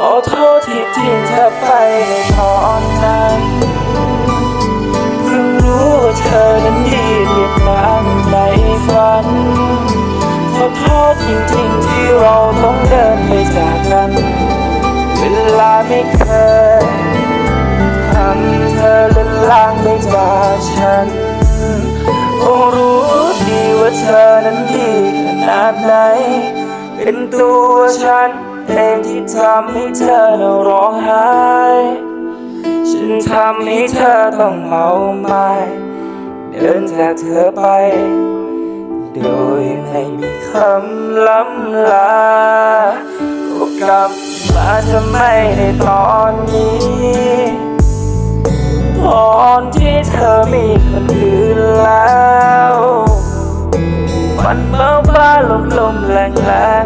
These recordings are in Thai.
ขอโทษที่ทิ้งเธอไปในตอนนั้นเพิ่งรู้ว่าเธอนั้นดีเรียบนางในฝันขอโทษจริงๆที่เราต้องเดินไปจากกันเวลาไม่เคยทำเธอเลือนลางไปจากฉันคงรู้ดีว่าเธอนั้นดีขนาดไหนเป็นตัวฉัน เองที่ทำให้เธอร้องไห้ ฉันทำให้เธอต้องเมาไม้เดินจากเธอไป โดยไม่มีคำล้ำลาก็กลับมาทำไมในตอนนี้ ตอนที่เธอมีคนอื่นแล้ว มันเบ้าบ้าลมลมแรงแรง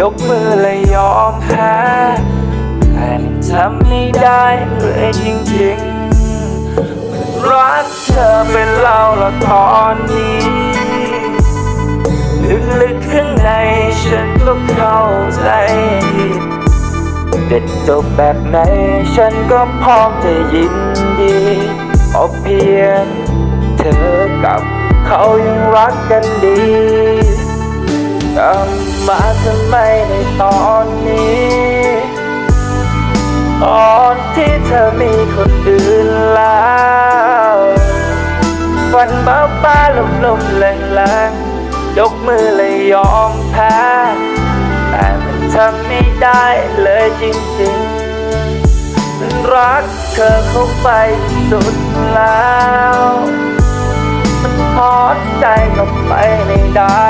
ยกมือเลยยอมแพ้แต่ทำไม่ได้เลยจริงๆมันรักเธอเป็นเราละตอนนี้ลึกๆข้างในฉันก็เข้าใจเป็นจบแบบไหนฉันก็พร้อมจะยินดีเอาเพียงเธอกับเขายังรักกันดีกลับ มาทำไมในตอนนี้ ตอนที่เธอมีคนอื่นแล้วฝันบ้าบ้าลมลมแรงแรงยกมือเลยยอมแพ้ แต่มันทำไม่ได้เลยจริงๆมันรักเธอเข้าไปสุดแล้ว มันทอดใจก็ไปไม่ได้